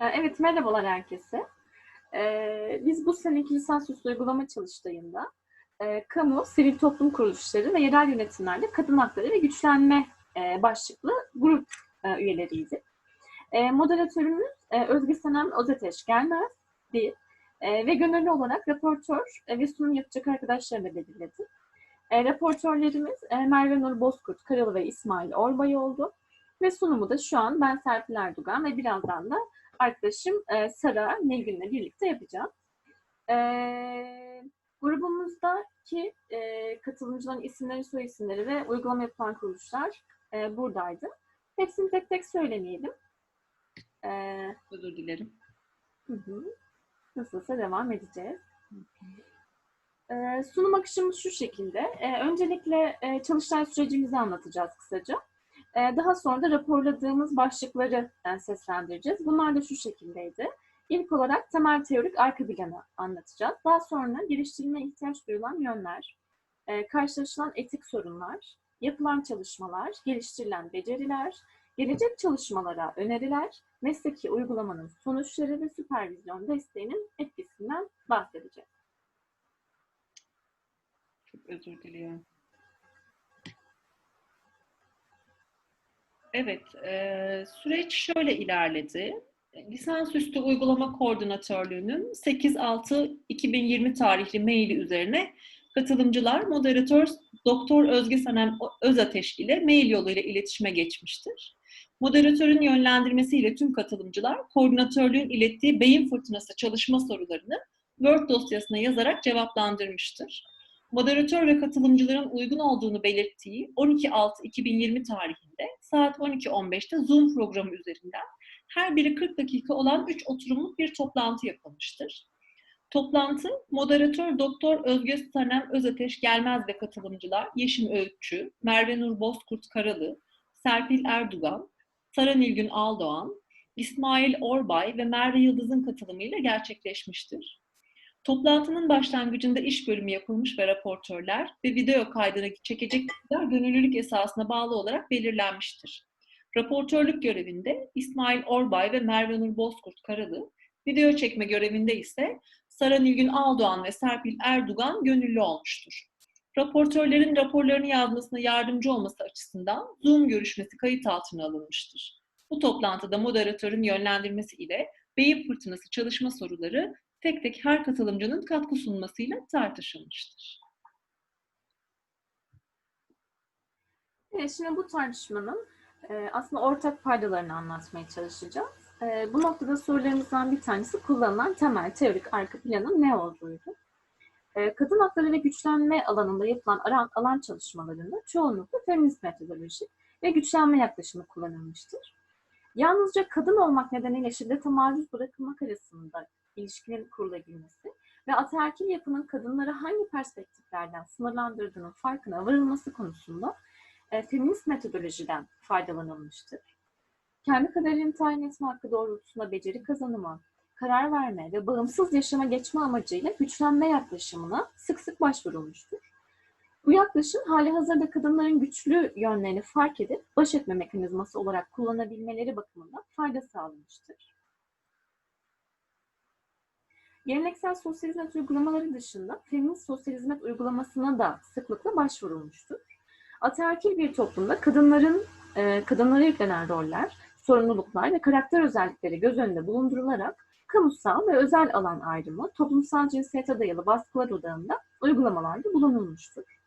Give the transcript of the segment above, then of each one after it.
Ee, Evet, merhabalar herkese. Ee, Biz bu seneki lisansüstü uygulama çalıştayında e, kamu, sivil toplum kuruluşları ve yerel yönetimlerde kadın hakları ve güçlenme e, başlıklı grup e, üyeleriydik. Moderatörümüz Özge Senem Özeteş Gelmez e, ve gönüllü olarak raportör ve sunum yapacak arkadaşlarını belirledi. Raportörlerimiz Merve Nur Bozkurt Karalı ve İsmail Orbay oldu. Ve sunumu da şu an ben Serpil Erdoğan ve birazdan da arkadaşım e, Sara Nilgün'le birlikte yapacağım. E, grubumuzdaki e, katılımcıların isimleri, soy isimleri ve uygulama yapan kuruluşlar e, buradaydı. Hepsini tek tek söylemeyelim. E, Özür dilerim. hı hı. Nasılsa devam edeceğiz. E, sunum akışımız şu şekilde. E, öncelikle e, çalıştay sürecimizi anlatacağız kısaca. Ee, Daha sonra da raporladığımız başlıkları e, seslendireceğiz. Bunlar da şu şekildeydi. İlk olarak temel teorik arka planı anlatacağız. Daha sonra geliştirilmeye ihtiyaç duyulan yönler, e, karşılaşılan etik sorunlar, yapılan çalışmalar, geliştirilen beceriler, gelecek çalışmalara öneriler, mesleki uygulamanın sonuçları ve süpervizyon desteğinin etkisinden bahsedeceğiz. Çok özür diliyorum. Evet, e, süreç şöyle ilerledi. Lisansüstü Uygulama Koordinatörlüğü'nün 8-6-2020 tarihli maili üzerine katılımcılar moderatör Doktor Özge Sanem Özateş ile mail yoluyla iletişime geçmiştir. Moderatörün yönlendirmesiyle tüm katılımcılar koordinatörlüğün ilettiği beyin fırtınası çalışma sorularını Word dosyasına yazarak cevaplandırmıştır moderatör ve katılımcıların uygun olduğunu belirttiği 12.6.2020 tarihinde saat 12.15'te Zoom programı üzerinden her biri 40 dakika olan 3 oturumluk bir toplantı yapılmıştır. Toplantı, moderatör Doktor Özge Sanem Özateş Gelmez ve katılımcılar Yeşim Öğütçü, Merve Nur Bozkurt Karalı, Serpil Erdoğan, Sara Nilgün Aldoğan, İsmail Orbay ve Merve Yıldız'ın katılımıyla gerçekleşmiştir. Toplantının başlangıcında iş bölümü yapılmış ve raportörler ve video kaydını çekecek kişiler gönüllülük esasına bağlı olarak belirlenmiştir. Raportörlük görevinde İsmail Orbay ve Merve Nur Bozkurt Karalı, video çekme görevinde ise Sara Nilgün Aldoğan ve Serpil Erdoğan gönüllü olmuştur. Raportörlerin raporlarını yazmasına yardımcı olması açısından Zoom görüşmesi kayıt altına alınmıştır. Bu toplantıda moderatörün yönlendirmesi ile beyin fırtınası çalışma soruları tek tek her katılımcının katkı sunmasıyla tartışılmıştır. Evet, şimdi bu tartışmanın e, aslında ortak faydalarını anlatmaya çalışacağız. E, bu noktada sorularımızdan bir tanesi kullanılan temel teorik arka planın ne olduğuydu. E, kadın hakları ve güçlenme alanında yapılan alan, alan çalışmalarında çoğunlukla feminist metodoloji ve güçlenme yaklaşımı kullanılmıştır. Yalnızca kadın olmak nedeniyle şiddete maruz bırakılmak arasında ilişkinin kurulabilmesi ve ataerkil yapının kadınları hangi perspektiflerden sınırlandırdığının farkına varılması konusunda e, feminist metodolojiden faydalanılmıştır. Kendi kaderini tayin etme hakkı doğrultusunda beceri kazanımı, karar verme ve bağımsız yaşama geçme amacıyla güçlenme yaklaşımına sık sık başvurulmuştur. Bu yaklaşım hali hazırda kadınların güçlü yönlerini fark edip baş etme mekanizması olarak kullanabilmeleri bakımından fayda sağlamıştır. Geleneksel sosyal hizmet uygulamaları dışında feminist sosyal uygulamasına da sıklıkla başvurulmuştur. Ataerkil bir toplumda kadınların e, kadınlara yüklenen roller, sorumluluklar ve karakter özellikleri göz önünde bulundurularak kamusal ve özel alan ayrımı, toplumsal cinsiyete dayalı baskılar odağında uygulamalarda bulunulmuştur.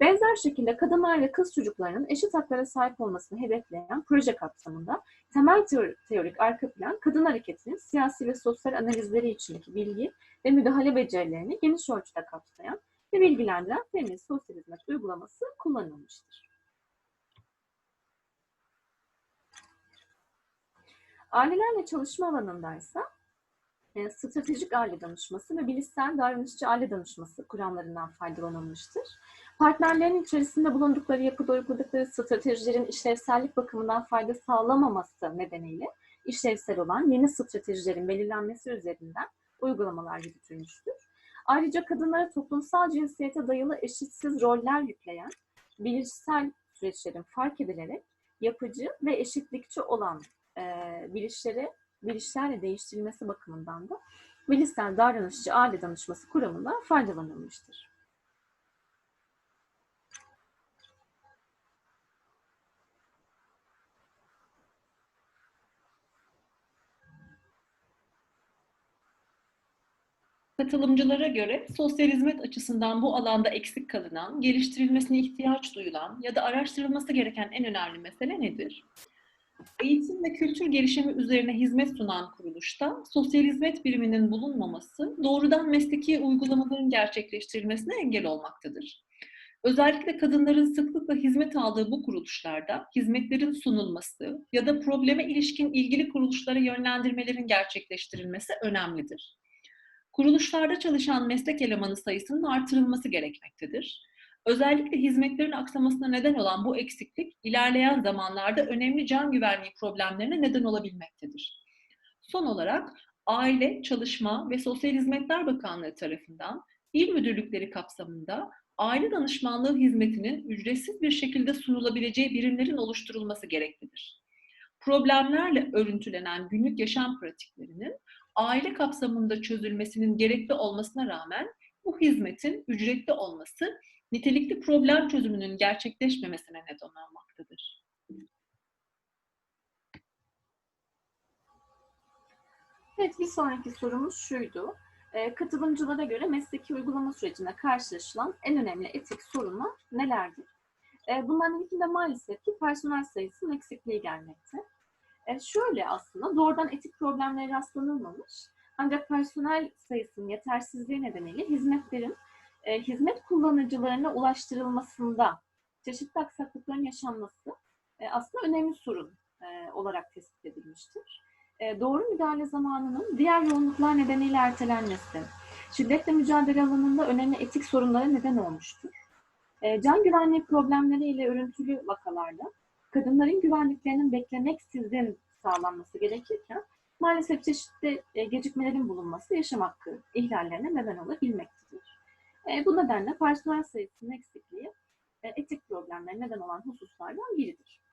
Benzer şekilde kadınlar ve kız çocuklarının eşit haklara sahip olmasını hedefleyen proje kapsamında temel teorik arka plan kadın hareketinin siyasi ve sosyal analizleri içindeki bilgi ve müdahale becerilerini geniş ölçüde kapsayan ve bilgilendiren feminist sosyal hizmet uygulaması kullanılmıştır. Ailelerle çalışma alanındaysa e, stratejik aile danışması ve bilişsel davranışçı aile danışması kuramlarından faydalanılmıştır. Partnerlerin içerisinde bulundukları yapıda uyguladıkları stratejilerin işlevsellik bakımından fayda sağlamaması nedeniyle işlevsel olan yeni stratejilerin belirlenmesi üzerinden uygulamalar yürütülmüştür. Ayrıca kadınlara toplumsal cinsiyete dayalı eşitsiz roller yükleyen bilişsel süreçlerin fark edilerek yapıcı ve eşitlikçi olan e, bilişleri bilişlerle değiştirilmesi bakımından da bilişsel davranışçı aile danışması kuramından faydalanılmıştır. Katılımcılara göre sosyal hizmet açısından bu alanda eksik kalınan, geliştirilmesine ihtiyaç duyulan ya da araştırılması gereken en önemli mesele nedir? Eğitim ve kültür gelişimi üzerine hizmet sunan kuruluşta sosyal hizmet biriminin bulunmaması doğrudan mesleki uygulamaların gerçekleştirilmesine engel olmaktadır. Özellikle kadınların sıklıkla hizmet aldığı bu kuruluşlarda hizmetlerin sunulması ya da probleme ilişkin ilgili kuruluşlara yönlendirmelerin gerçekleştirilmesi önemlidir. Kuruluşlarda çalışan meslek elemanı sayısının artırılması gerekmektedir. Özellikle hizmetlerin aksamasına neden olan bu eksiklik ilerleyen zamanlarda önemli can güvenliği problemlerine neden olabilmektedir. Son olarak Aile, Çalışma ve Sosyal Hizmetler Bakanlığı tarafından il müdürlükleri kapsamında aile danışmanlığı hizmetinin ücretsiz bir şekilde sunulabileceği birimlerin oluşturulması gereklidir. Problemlerle örüntülenen günlük yaşam pratiklerinin aile kapsamında çözülmesinin gerekli olmasına rağmen bu hizmetin ücretli olması nitelikli problem çözümünün gerçekleşmemesine neden olmaktadır. Evet, bir sonraki sorumuz şuydu. E, katılımcılara göre mesleki uygulama sürecinde karşılaşılan en önemli etik sorunlar nelerdir? E, bunların ilkinde maalesef ki personel sayısının eksikliği gelmekte. E, şöyle aslında doğrudan etik problemlere rastlanılmamış ancak personel sayısının yetersizliği nedeniyle hizmetlerin e, hizmet kullanıcılarına ulaştırılmasında çeşitli aksaklıkların yaşanması e, aslında önemli sorun e, olarak tespit edilmiştir. E, doğru müdahale zamanının diğer yoğunluklar nedeniyle ertelenmesi, şiddetle mücadele alanında önemli etik sorunlara neden olmuştur. E, can güvenliği problemleriyle örüntülü vakalarda kadınların güvenliklerinin beklemeksizin sağlanması gerekirken maalesef çeşitli e, gecikmelerin bulunması yaşam hakkı ihlallerine neden olabilmektedir. E, bu nedenle personel sayısının eksikliği e, etik problemlere neden olan hususlardan biridir.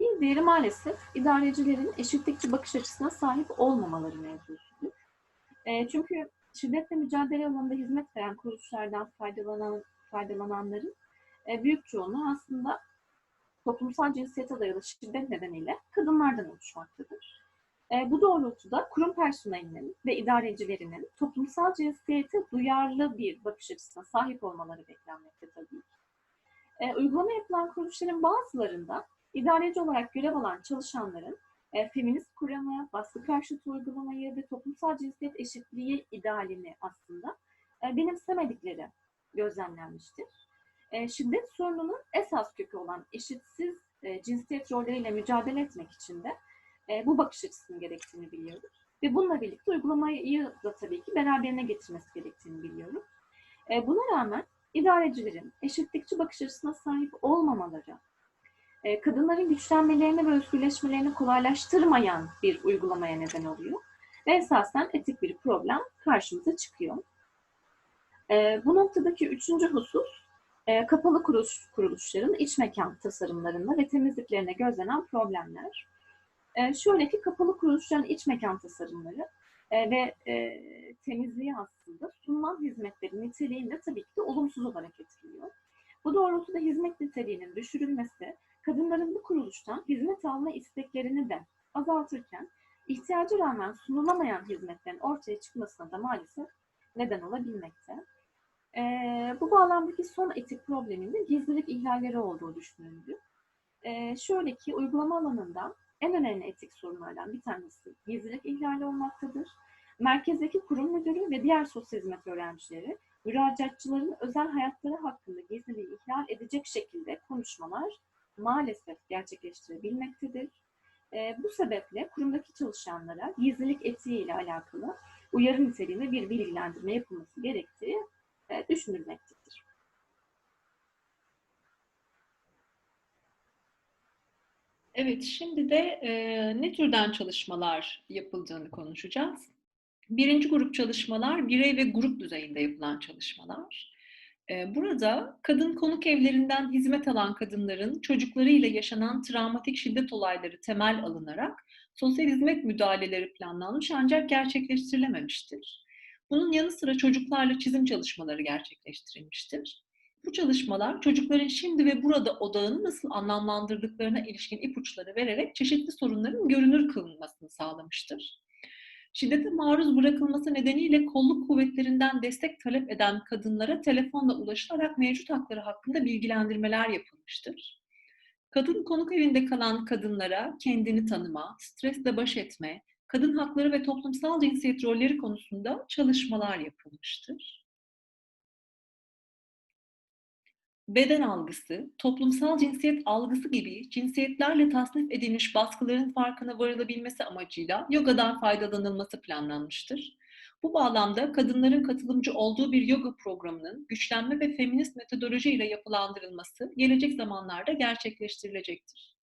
Bir diğeri maalesef idarecilerin eşitlikçi bakış açısına sahip olmamaları mevzusudur. Çünkü şiddetle mücadele alanında hizmet veren kuruluşlardan faydalanan, faydalananların büyük çoğunluğu aslında toplumsal cinsiyete dayalı şiddet nedeniyle kadınlardan oluşmaktadır. E, bu doğrultuda kurum personelinin ve idarecilerinin toplumsal cinsiyete duyarlı bir bakış açısına sahip olmaları beklenmekte tabii. E, uygulama yapılan kuruluşların bazılarında idareci olarak görev alan çalışanların e, feminist kuramı, baskı karşıtı uygulamayı ve toplumsal cinsiyet eşitliği idealini aslında e, benimsemedikleri gözlemlenmiştir. E, şiddet sorununun esas kökü olan eşitsiz e, cinsiyet rolleriyle mücadele etmek için de e, bu bakış açısının gerektiğini biliyoruz. Ve bununla birlikte uygulamayı da tabii ki beraberine getirmesi gerektiğini biliyoruz. E, buna rağmen idarecilerin eşitlikçi bakış açısına sahip olmamaları, kadınların güçlenmelerini ve özgürleşmelerini kolaylaştırmayan bir uygulamaya neden oluyor. Ve esasen etik bir problem karşımıza çıkıyor. Bu noktadaki üçüncü husus, kapalı kuruluş, kuruluşların iç mekan tasarımlarında ve temizliklerine gözlenen problemler. E, şöyle ki kapalı kuruluşların iç mekan tasarımları e, ve e, temizliği aslında sunulan hizmetlerin niteliğini de tabii ki de olumsuz olarak etkiliyor. Bu doğrultuda hizmet niteliğinin düşürülmesi, kadınların bu kuruluştan hizmet alma isteklerini de azaltırken, ihtiyacı rağmen sunulamayan hizmetlerin ortaya çıkmasına da maalesef neden olabilmekte. E, bu bağlamdaki son etik probleminin gizlilik ihlalleri olduğu düşünüldü. E, şöyle ki uygulama alanında en önemli etik sorunlardan bir tanesi gizlilik ihlali olmaktadır. Merkezdeki kurum müdürü ve diğer sosyal hizmet öğrencileri müracaatçıların özel hayatları hakkında gizliliği ihlal edecek şekilde konuşmalar maalesef gerçekleştirebilmektedir. E, bu sebeple kurumdaki çalışanlara gizlilik etiği ile alakalı uyarı niteliğinde bir bilgilendirme yapılması gerektiği düşünülmektedir. Evet, şimdi de e, ne türden çalışmalar yapıldığını konuşacağız. Birinci grup çalışmalar, birey ve grup düzeyinde yapılan çalışmalar. E, burada kadın konuk evlerinden hizmet alan kadınların çocuklarıyla yaşanan travmatik şiddet olayları temel alınarak sosyal hizmet müdahaleleri planlanmış ancak gerçekleştirilememiştir. Bunun yanı sıra çocuklarla çizim çalışmaları gerçekleştirilmiştir. Bu çalışmalar çocukların şimdi ve burada odağını nasıl anlamlandırdıklarına ilişkin ipuçları vererek çeşitli sorunların görünür kılınmasını sağlamıştır. Şiddete maruz bırakılması nedeniyle kolluk kuvvetlerinden destek talep eden kadınlara telefonla ulaşılarak mevcut hakları hakkında bilgilendirmeler yapılmıştır. Kadın konuk evinde kalan kadınlara kendini tanıma, stresle baş etme, kadın hakları ve toplumsal cinsiyet rolleri konusunda çalışmalar yapılmıştır. Beden algısı, toplumsal cinsiyet algısı gibi cinsiyetlerle tasnif edilmiş baskıların farkına varılabilmesi amacıyla yogadan faydalanılması planlanmıştır. Bu bağlamda kadınların katılımcı olduğu bir yoga programının güçlenme ve feminist metodoloji ile yapılandırılması gelecek zamanlarda gerçekleştirilecektir.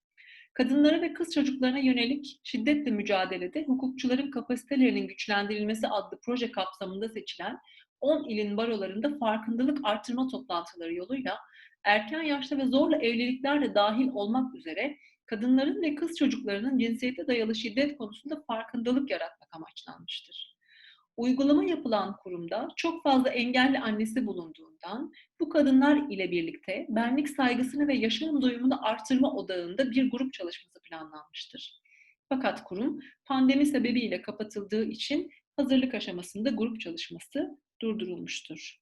Kadınlara ve kız çocuklarına yönelik şiddetle mücadelede hukukçuların kapasitelerinin güçlendirilmesi adlı proje kapsamında seçilen 10 ilin barolarında farkındalık artırma toplantıları yoluyla erken yaşta ve zorla evliliklerle dahil olmak üzere kadınların ve kız çocuklarının cinsiyete dayalı şiddet konusunda farkındalık yaratmak amaçlanmıştır. Uygulama yapılan kurumda çok fazla engelli annesi bulunduğundan bu kadınlar ile birlikte benlik saygısını ve yaşam doyumunu artırma odağında bir grup çalışması planlanmıştır. Fakat kurum pandemi sebebiyle kapatıldığı için hazırlık aşamasında grup çalışması durdurulmuştur.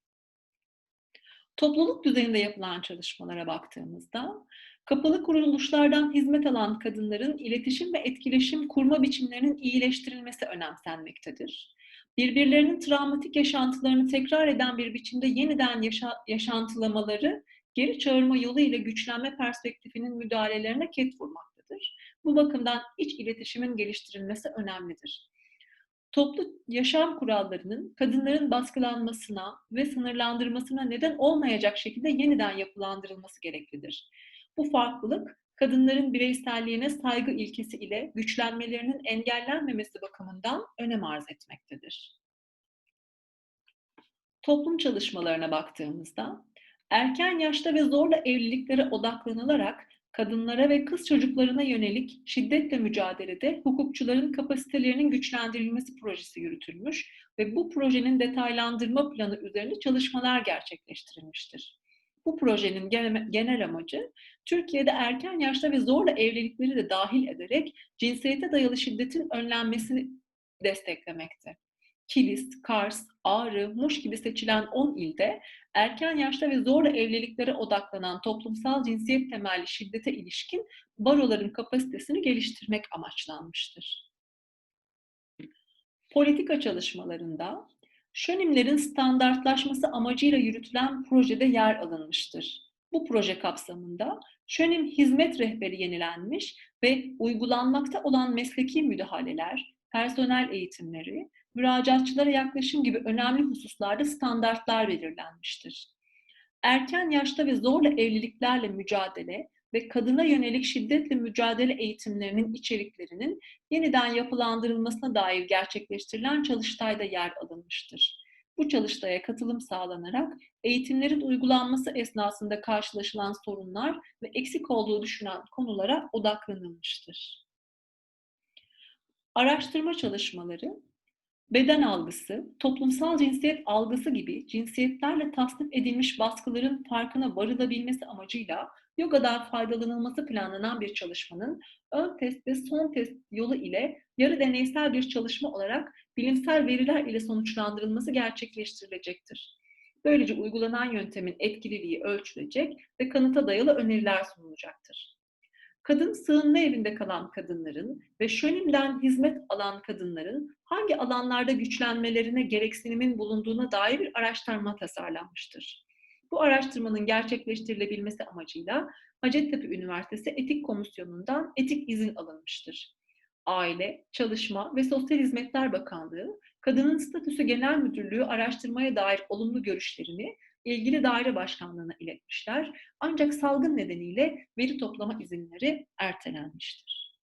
Topluluk düzeyinde yapılan çalışmalara baktığımızda, kapalı kuruluşlardan hizmet alan kadınların iletişim ve etkileşim kurma biçimlerinin iyileştirilmesi önemsenmektedir. Birbirlerinin travmatik yaşantılarını tekrar eden bir biçimde yeniden yaşa yaşantılamaları, geri çağırma yolu ile güçlenme perspektifinin müdahalelerine ket vurmaktadır. Bu bakımdan iç iletişimin geliştirilmesi önemlidir toplu yaşam kurallarının kadınların baskılanmasına ve sınırlandırmasına neden olmayacak şekilde yeniden yapılandırılması gereklidir. Bu farklılık kadınların bireyselliğine saygı ilkesi ile güçlenmelerinin engellenmemesi bakımından önem arz etmektedir. Toplum çalışmalarına baktığımızda erken yaşta ve zorla evliliklere odaklanılarak kadınlara ve kız çocuklarına yönelik şiddetle mücadelede hukukçuların kapasitelerinin güçlendirilmesi projesi yürütülmüş ve bu projenin detaylandırma planı üzerine çalışmalar gerçekleştirilmiştir. Bu projenin genel amacı Türkiye'de erken yaşta ve zorla evlilikleri de dahil ederek cinsiyete dayalı şiddetin önlenmesini desteklemekte. Kilis, Kars, Ağrı, Muş gibi seçilen 10 ilde erken yaşta ve zorla evliliklere odaklanan toplumsal cinsiyet temelli şiddete ilişkin baroların kapasitesini geliştirmek amaçlanmıştır. Politika çalışmalarında şönimlerin standartlaşması amacıyla yürütülen projede yer alınmıştır. Bu proje kapsamında şönim hizmet rehberi yenilenmiş ve uygulanmakta olan mesleki müdahaleler, personel eğitimleri, müracaatçılara yaklaşım gibi önemli hususlarda standartlar belirlenmiştir. Erken yaşta ve zorla evliliklerle mücadele ve kadına yönelik şiddetle mücadele eğitimlerinin içeriklerinin yeniden yapılandırılmasına dair gerçekleştirilen çalıştayda yer alınmıştır. Bu çalıştaya katılım sağlanarak eğitimlerin uygulanması esnasında karşılaşılan sorunlar ve eksik olduğu düşünen konulara odaklanılmıştır. Araştırma çalışmaları beden algısı, toplumsal cinsiyet algısı gibi cinsiyetlerle tasnif edilmiş baskıların farkına varılabilmesi amacıyla yogadan faydalanılması planlanan bir çalışmanın ön test ve son test yolu ile yarı deneysel bir çalışma olarak bilimsel veriler ile sonuçlandırılması gerçekleştirilecektir. Böylece uygulanan yöntemin etkililiği ölçülecek ve kanıta dayalı öneriler sunulacaktır kadın sığınma evinde kalan kadınların ve şönimden hizmet alan kadınların hangi alanlarda güçlenmelerine gereksinimin bulunduğuna dair bir araştırma tasarlanmıştır. Bu araştırmanın gerçekleştirilebilmesi amacıyla Hacettepe Üniversitesi Etik Komisyonu'ndan etik izin alınmıştır. Aile, Çalışma ve Sosyal Hizmetler Bakanlığı, Kadının Statüsü Genel Müdürlüğü araştırmaya dair olumlu görüşlerini ilgili daire başkanlığına iletmişler. Ancak salgın nedeniyle veri toplama izinleri ertelenmiştir.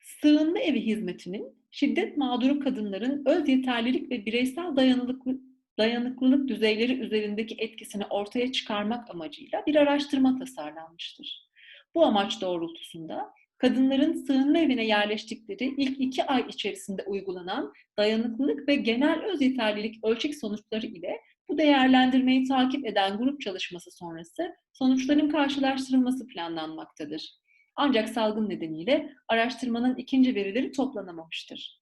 Sığınma evi hizmetinin şiddet mağduru kadınların öz yeterlilik ve bireysel dayanıklılık, dayanıklılık düzeyleri üzerindeki etkisini ortaya çıkarmak amacıyla bir araştırma tasarlanmıştır. Bu amaç doğrultusunda kadınların sığınma evine yerleştikleri ilk iki ay içerisinde uygulanan dayanıklılık ve genel öz yeterlilik ölçek sonuçları ile bu değerlendirmeyi takip eden grup çalışması sonrası sonuçların karşılaştırılması planlanmaktadır. Ancak salgın nedeniyle araştırmanın ikinci verileri toplanamamıştır.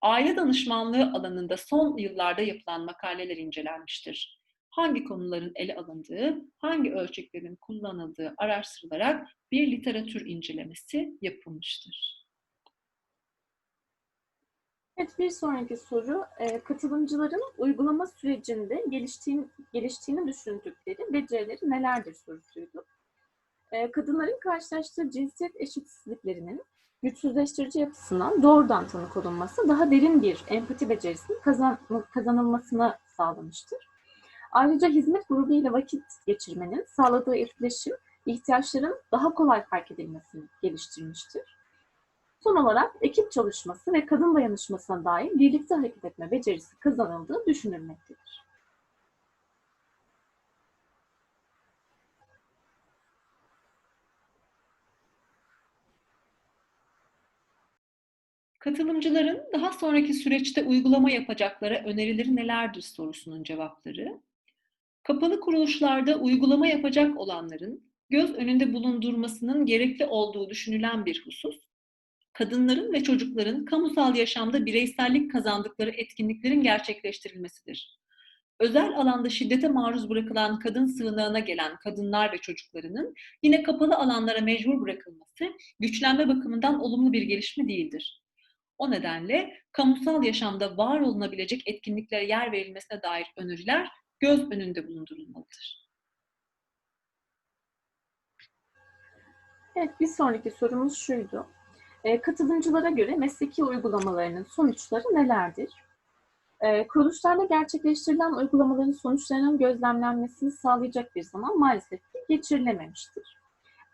Aile danışmanlığı alanında son yıllarda yapılan makaleler incelenmiştir. Hangi konuların ele alındığı, hangi ölçeklerin kullanıldığı araştırılarak bir literatür incelemesi yapılmıştır. Evet, bir sonraki soru. E, katılımcıların uygulama sürecinde geliştiğini, geliştiğini düşündükleri becerileri nelerdir sorusuydu. E, kadınların karşılaştığı cinsiyet eşitsizliklerinin güçsüzleştirici yapısından doğrudan tanık olunması daha derin bir empati becerisinin kazan, kazanılmasına sağlamıştır. Ayrıca hizmet grubuyla vakit geçirmenin sağladığı etkileşim ihtiyaçların daha kolay fark edilmesini geliştirmiştir. Son olarak ekip çalışması ve kadın dayanışmasına dair birlikte hareket etme becerisi kazanıldığı düşünülmektedir. Katılımcıların daha sonraki süreçte uygulama yapacakları önerileri nelerdir sorusunun cevapları. Kapalı kuruluşlarda uygulama yapacak olanların göz önünde bulundurmasının gerekli olduğu düşünülen bir husus, kadınların ve çocukların kamusal yaşamda bireysellik kazandıkları etkinliklerin gerçekleştirilmesidir. Özel alanda şiddete maruz bırakılan kadın sığınağına gelen kadınlar ve çocuklarının yine kapalı alanlara mecbur bırakılması güçlenme bakımından olumlu bir gelişme değildir. O nedenle kamusal yaşamda var olunabilecek etkinliklere yer verilmesine dair öneriler göz önünde bulundurulmalıdır. Evet, bir sonraki sorumuz şuydu. E, katılımcılara göre mesleki uygulamalarının sonuçları nelerdir? E, kuruluşlarda gerçekleştirilen uygulamaların sonuçlarının gözlemlenmesini sağlayacak bir zaman maalesef ki geçirilememiştir.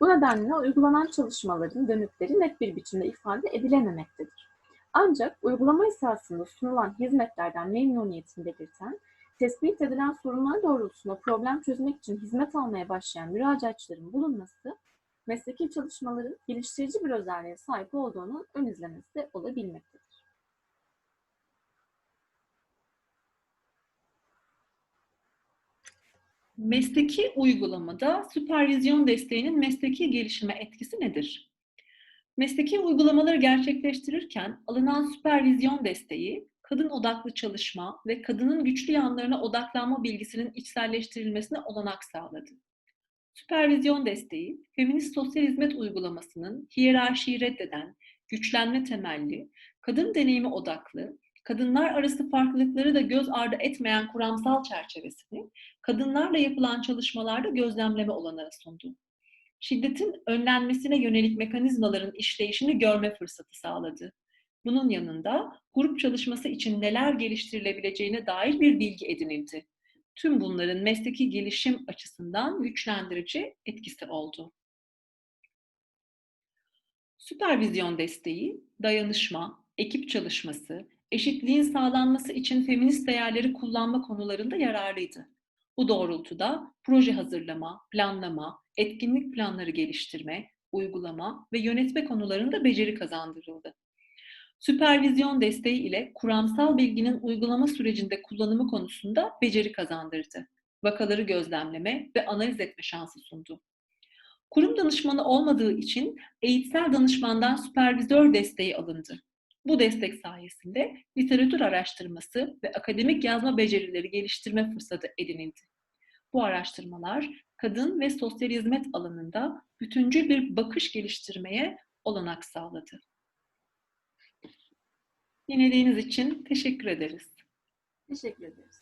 Bu nedenle uygulanan çalışmaların dönütleri net bir biçimde ifade edilememektedir. Ancak uygulama esasında sunulan hizmetlerden memnuniyetini belirten, tespit edilen sorunlar doğrultusunda problem çözmek için hizmet almaya başlayan müracaatçıların bulunması, mesleki çalışmaların geliştirici bir özelliğe sahip olduğunu ön izlemesi de olabilmektedir. Mesleki uygulamada süpervizyon desteğinin mesleki gelişime etkisi nedir? Mesleki uygulamaları gerçekleştirirken alınan süpervizyon desteği, kadın odaklı çalışma ve kadının güçlü yanlarına odaklanma bilgisinin içselleştirilmesine olanak sağladı. Süpervizyon desteği, feminist sosyal hizmet uygulamasının hiyerarşiyi reddeden, güçlenme temelli, kadın deneyimi odaklı, kadınlar arası farklılıkları da göz ardı etmeyen kuramsal çerçevesini kadınlarla yapılan çalışmalarda gözlemleme olanağı sundu. Şiddetin önlenmesine yönelik mekanizmaların işleyişini görme fırsatı sağladı. Bunun yanında grup çalışması için neler geliştirilebileceğine dair bir bilgi edinildi. Tüm bunların mesleki gelişim açısından güçlendirici etkisi oldu. Süpervizyon desteği, dayanışma, ekip çalışması, eşitliğin sağlanması için feminist değerleri kullanma konularında yararlıydı. Bu doğrultuda proje hazırlama, planlama, etkinlik planları geliştirme, uygulama ve yönetme konularında beceri kazandırıldı. Süpervizyon desteği ile kuramsal bilginin uygulama sürecinde kullanımı konusunda beceri kazandırdı. Vakaları gözlemleme ve analiz etme şansı sundu. Kurum danışmanı olmadığı için eğitsel danışmandan süpervizör desteği alındı. Bu destek sayesinde literatür araştırması ve akademik yazma becerileri geliştirme fırsatı edinildi. Bu araştırmalar kadın ve sosyal hizmet alanında bütüncül bir bakış geliştirmeye olanak sağladı. Dinlediğiniz için teşekkür ederiz. Teşekkür ederiz.